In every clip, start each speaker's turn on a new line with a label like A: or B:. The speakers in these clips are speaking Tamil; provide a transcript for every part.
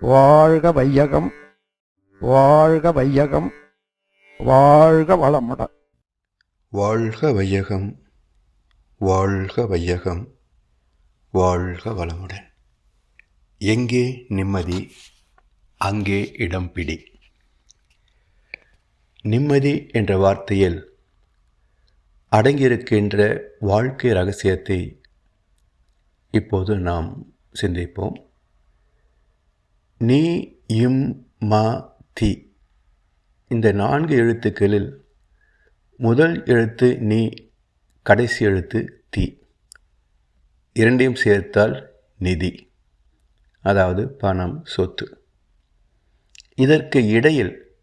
A: வாழ்க வையகம் வாழ்க வையகம் வாழ்க வளமுடன்
B: வாழ்க வையகம் வாழ்க வையகம் வாழ்க வளமுடன் எங்கே நிம்மதி அங்கே இடம் பிடி நிம்மதி என்ற வார்த்தையில் அடங்கியிருக்கின்ற வாழ்க்கை ரகசியத்தை இப்போது நாம் சிந்திப்போம். நீ இம் மா தி. இந்த நான்கு எழுத்துக்களில் முதல் எழுத்து நீ கடைசி எழுத்து தி. இரண்டையும் சேர்த்தால் நிதி அதாவது பணம் சொத்து. இதற்கு இடையில்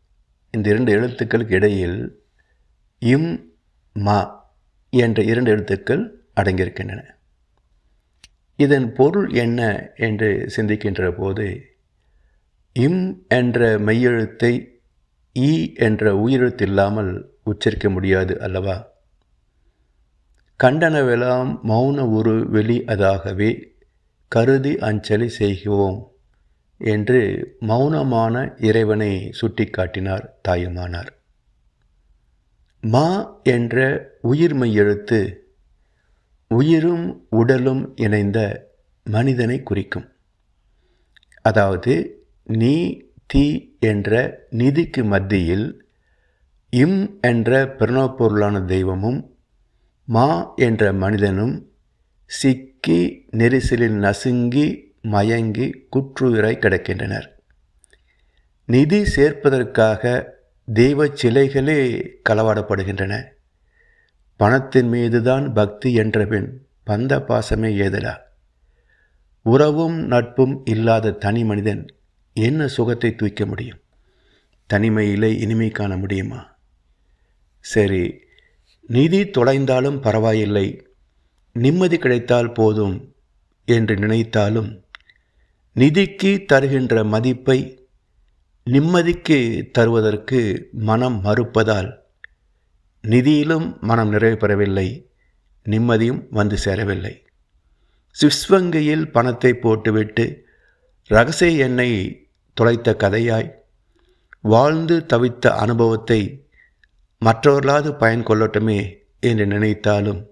B: இந்த இரண்டு எழுத்துக்களுக்கு இடையில் இம் மா என்ற இரண்டு எழுத்துக்கள் அடங்கியிருக்கின்றன. இதன் பொருள் என்ன என்று சிந்திக்கின்ற போது இம் என்ற மெய்யெழுத்தை ஈ என்ற உயிரெழுத்து இல்லாமல் உச்சரிக்க முடியாது அல்லவா? கண்டனவெல்லாம் மௌன ஒரு வெளி அதாகவே கருதி அஞ்சலி செய்கிறோம் என்று மௌனமான இறைவனை சுட்டிக்காட்டினார் தாயுமானார். மா என்ற உயிர்மை எழுத்து உயிரும் உடலும் இணைந்த மனிதனை குறிக்கும். அதாவது நீ தி என்ற நிதிக்கு மத்தியில் இம் என்ற பிரணவப்பொருளான தெய்வமும் மா என்ற மனிதனும் சிக்கி நெரிசலில் நசுங்கி மயங்கி குற்றுயிராய் கிடக்கின்றனர். நிதி சேர்ப்பதற்காக தெய்வ சிலைகளே களவாடப்படுகின்றன. பணத்தின் மீதுதான் பக்தி என்றபின் பந்த பாசமே ஏதலா? உறவும் நட்பும் இல்லாத தனி மனிதன் என்ன சுகத்தை தூக்க முடியும்? தனிமையிலே இனிமை காண முடியுமா? சரி நிதி தொலைந்தாலும் பரவாயில்லை. நிம்மதி கிடைத்தால் போதும் என்று நினைத்தாலும் நிதிக்கு தருகின்ற மதிப்பை நிம்மதிக்கு தருவதற்கு மனம் மறுப்பதால் நிதியிலும் மனம் நிறைவு பெறவில்லை நிம்மதியும் வந்து சேரவில்லை. சுவிஸ் வங்கியில் பணத்தை போட்டுவிட்டு ரகசிய எண்ணை தொலைத்த கதையாய் வாழ்ந்து தவித்த அனுபவத்தை மற்றவர்களாவது பயன் கொள்ளட்டுமே என்று நினைத்தாலும்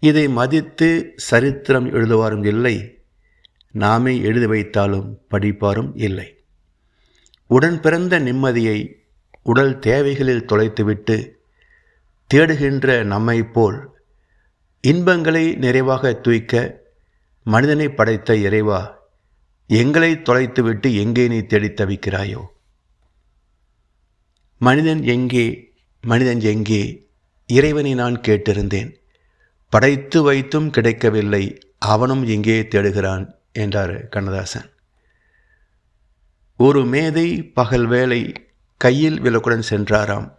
B: இதை மதித்து சரித்திரம் எழுதுவாரும் இல்லை நாமே எழுதி வைத்தாலும் படிப்பாரும் இல்லை. உடன் பிறந்த நிம்மதியை உடல் தேவைகளில் தொலைத்துவிட்டு தேடுகின்ற நம்மை போல் இன்பங்களை நிறைவாக தூய்க்க மனிதனை படைத்த இறைவா எங்களை தொலைத்துவிட்டு எங்கே நீ தேடித் தவிக்கிறாயோ? மனிதன் எங்கே மனிதன் எங்கே? இறைவனை நான் கேட்டிருந்தேன். படைத்து வைத்தும் கிடைக்கவில்லை அவனும் எங்கே தேடுகிறான்? என்றார் கண்ணதாசன். ஒரு மேதை பகல் வேளை கையில் விளக்குடன் சென்றாராம்.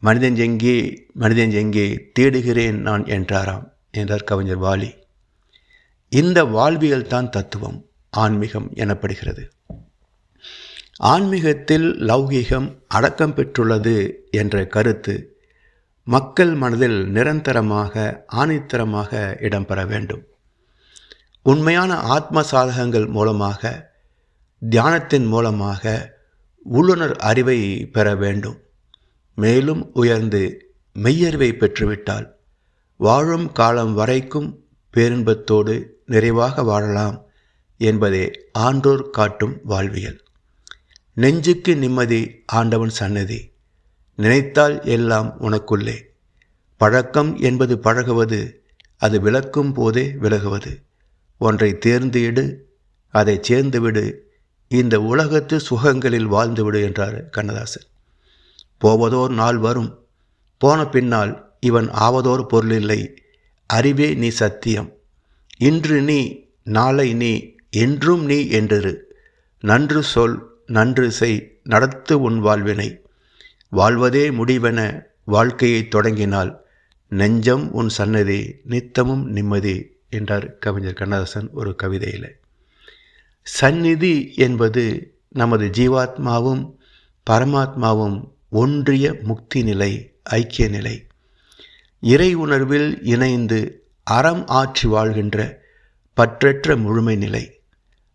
B: மனிதன் எங்கே மனிதன் எங்கே தேடுகிறேன் நான் என்றாராம் என்றார் கவிஞர் வாலி. இந்த வாழ்வியல் தான் தத்துவம். ஆன்மீகம் எனப்படுகிறது. ஆன்மீகத்தில் லௌகீகம் அடக்கம் பெற்றுள்ளது என்ற கருத்து மக்கள் மனதில் நிரந்தரமாக ஆணித்தரமாக இடம்பெற வேண்டும். உண்மையான ஆத்ம சாதகங்கள் மூலமாக தியானத்தின் மூலமாக உள்ளுணர் அறிவை பெற வேண்டும். மேலும் உயர்ந்து மெய்யறிவை பெற்றுவிட்டால் வாழும் காலம் வரைக்கும் பேரின்பத்தோடு நிறைவாக வாழலாம். என்பதே ஆன்றோர் காட்டும் வாழ்வியல். நெஞ்சுக்கு நிம்மதி ஆண்டவன் சன்னதி நினைத்தால் எல்லாம் உனக்குள்ளே. பழக்கம் என்பது பழகுவது அது விளக்கும் போதே விலகுவது. ஒன்றை தேர்ந்து இடு அதை சேர்ந்துவிடு. இந்த உலகத்து சுகங்களில் வாழ்ந்துவிடு என்றார் கண்ணதாசன். போவதோர் நாள் வரும். போன பின்னால் இவன் ஆவதோர் பொருளில்லை. அறிவே நீ சத்தியம். இன்று நீ நாளை நீ என்றும் நீ என்றிரு. நன்று சொல் நன்று செய் நடத்து உன் வாழ்வினை. வாழ்வதே முடிவென வாழ்க்கையை தொடங்கினால் நெஞ்சம் உன் சன்னதி நித்தமும் நிம்மதி என்றார் கவிஞர் கண்ணதாசன் ஒரு கவிதையில். சந்நிதி என்பது நமது ஜீவாத்மாவும் பரமாத்மாவும் ஒன்றிய முக்தி நிலை ஐக்கிய நிலை. இறை உணர்வில் இணைந்து அறம் ஆற்றி வாழ்கின்ற பற்றற்ற முழுமை நிலை.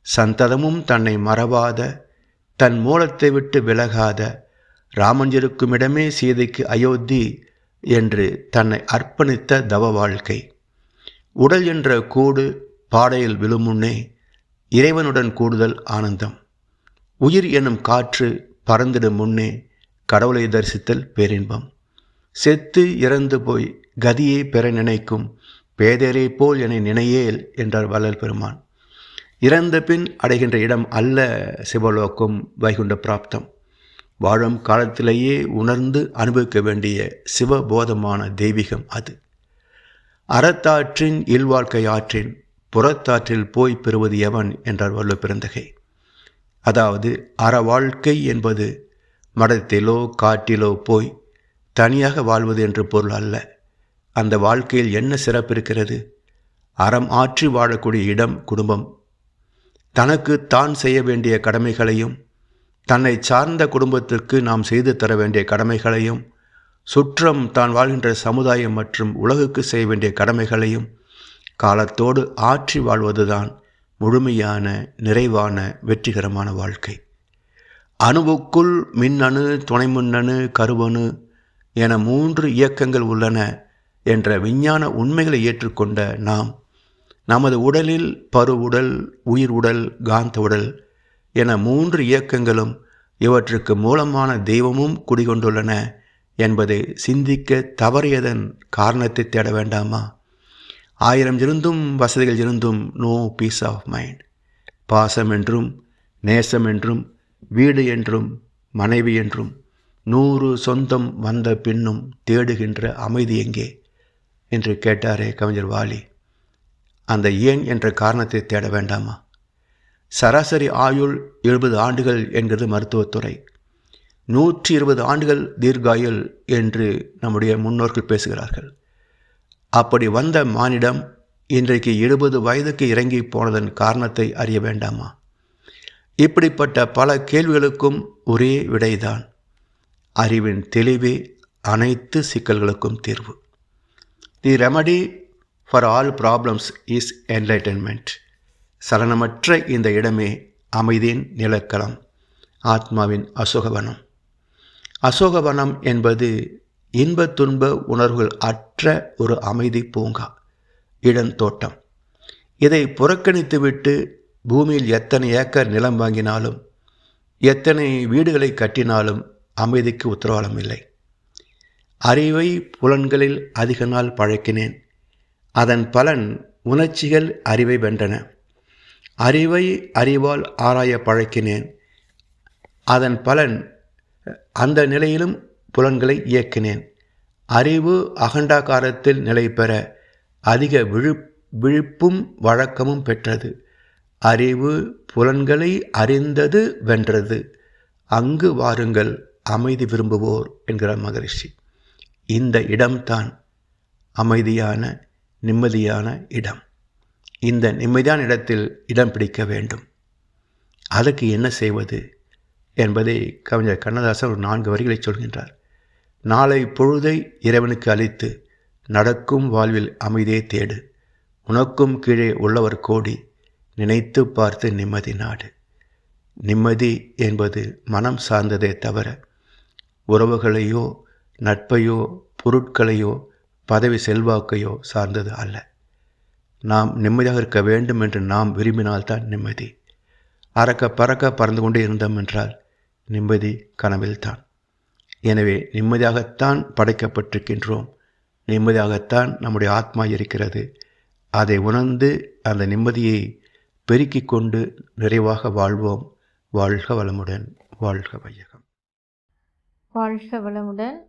B: சந்ததமும் தன்னை மறவாத தன் மூலத்தை விட்டு விலகாத ராமன் இடமே சீதைக்கு அயோத்தி என்று தன்னை அர்ப்பணித்த தவ வாழ்க்கை. உடல் என்ற கூடு பாடையில் விழும் முன்னே இறைவனுடன் கூடுதல் ஆனந்தம். உயிர் எனும் காற்று பறந்திடும் முன்னே கடவுளை தரிசித்தல் பேரின்பம். செத்து இறந்து போய் கதியை பெற நினைக்கும் பேதரை போல் என்னை நினையேல் என்றார் வள்ளல் பெருமான். இறந்த பின் அடைகின்ற இடம் அல்ல சிவலோகம் வைகுண்ட பிராப்தம். வாழும் காலத்திலேயே உணர்ந்து அனுபவிக்க வேண்டிய சிவபோதமான தெய்வீகம் அது. அறத்தாற்றின் இல்வாழ்க்கை ஆற்றின் புறத்தாற்றில் போய் பெறுவது எவன் என்றார் வல்லு பிறந்தகை அதாவது அற வாழ்க்கை என்பது மடத்திலோ காட்டிலோ போய் தனியாக வாழ்வது என்று பொருள் அல்ல. அந்த வாழ்க்கையில் என்ன சிறப்பு இருக்கிறது? அறம் ஆற்றி வாழக்கூடிய இடம் குடும்பம் தனக்கு தான் செய்ய வேண்டிய கடமைகளையும் தன்னை சார்ந்த குடும்பத்திற்கு நாம் செய்து தர வேண்டிய கடமைகளையும் சுற்றம் தான் வாழ்கின்ற சமுதாயம் மற்றும் உலகுக்கு செய்ய வேண்டிய கடமைகளையும் காலத்தோடு ஆற்றி வாழ்வதுதான் முழுமையான நிறைவான வெற்றிகரமான வாழ்க்கை. அணுவுக்குள் மின்னணு துணைமுன்னணு கருவணு என மூன்று இயக்கங்கள் உள்ளன என்ற விஞ்ஞான உண்மைகளை ஏற்றுக்கொண்ட நாம் நமது உடலில் பருவுடல் உயிர் உடல் காந்த உடல் என மூன்று இயக்கங்களும் இவற்றுக்கு மூலமான தெய்வமும் குடிகொண்டுள்ளன என்பதை சிந்திக்க தவறியதன் காரணத்தை தேட வேண்டாமா? ஆயிரம் இருந்தும் வசதிகள் இருந்தும் நோ பீஸ் ஆஃப் மைண்ட் பாசம் என்றும் நேசம் என்றும் வீடு என்றும் மனைவி என்றும் நூறு சொந்தம் வந்த பின்னும் தேடுகின்ற அமைதி எங்கே? என்று கேட்டாரே கவிஞர் வாலி. அந்த ஏன் என்ற காரணத்தை தேட வேண்டாமா? சராசரி ஆயுள் எழுபது ஆண்டுகள் என்கிறது மருத்துவத்துறை நூற்றி இருபது ஆண்டுகள் தீர்காயுள் என்று நம்முடைய முன்னோர்கள் பேசுகிறார்கள். அப்படி வந்த மானிடம் இன்றைக்கு எழுபது வயதுக்கு இறங்கி போனதன் காரணத்தை அறிய வேண்டாமா? இப்படிப்பட்ட பல கேள்விகளுக்கும் ஒரே விடைதான். அறிவின் தெளிவே அனைத்து சிக்கல்களுக்கும் தீர்வு. The remedy for all problems is enlightenment சலனமற்ற இந்த இடமே அமைதியின் நிலக்களம் ஆத்மாவின் அசோகவனம். அசோகவனம் என்பது இன்ப துன்ப உணர்வுகள் அற்ற ஒரு அமைதி பூங்கா இடந்தோட்டம் இதை புறக்கணித்துவிட்டு பூமியில் எத்தனை ஏக்கர் நிலம் வாங்கினாலும் எத்தனை வீடுகளை கட்டினாலும் அமைதிக்கு உத்தரவாதம் இல்லை. அறிவை புலன்களில் அதிக நாள் பழக்கினேன். அதன் பலன் உணர்ச்சிகள் அறிவை வென்றன. அறிவை அறிவால் ஆராய பழக்கினேன். அதன் பலன் அந்த நிலையிலும் புலன்களை இயக்கினேன். அறிவு அகண்டாகாரத்தில் நிலை பெற அதிக விழு விழிப்பும் வழக்கமும் பெற்றது. அறிவு புலன்களை அறிந்தது வென்றது. அங்கு வாருங்கள் அமைதி விரும்புவோர் என்கிறார் மகரிஷி. இந்த இடம்தான் அமைதியான நிம்மதியான இடம். இந்த நிம்மதியான இடத்தில் இடம் பிடிக்க வேண்டும். அதற்கு என்ன செய்வது என்பதை கவிஞர் கண்ணதாசன் ஒரு நான்கு வரிகளை சொல்கின்றார். நாளை பொழுதை இறைவனுக்கு அளித்து நடக்கும் வாழ்வில் அமைதியை தேடு. உனக்கும் கீழே உள்ளவர் கோடி நினைத்து பார்த்து நிம்மதி நாடு. நிம்மதி என்பது மனம் சார்ந்ததே தவிர உறவுகளையோ நட்பையோ பொருட்களையோ பதவி செல்வாக்கையோ சார்ந்தது அல்ல. நாம் நிம்மதியாக இருக்க வேண்டும் என்று நாம் விரும்பினால்தான் நிம்மதி. அறக்க பறக்க பறந்து கொண்டே இருந்தோம் என்றால் நிம்மதி கனவில்தான். எனவே நிம்மதியாகத்தான் படைக்கப்பட்டிருக்கின்றோம். நிம்மதியாகத்தான் நம்முடைய ஆத்மா இருக்கிறது. அதை உணர்ந்து அந்த நிம்மதியை பெருக்கிக் கொண்டு நிறைவாக வாழ்வோம். வாழ்க வளமுடன். வாழ்க வையகம்.
C: வாழ்க வளமுடன்.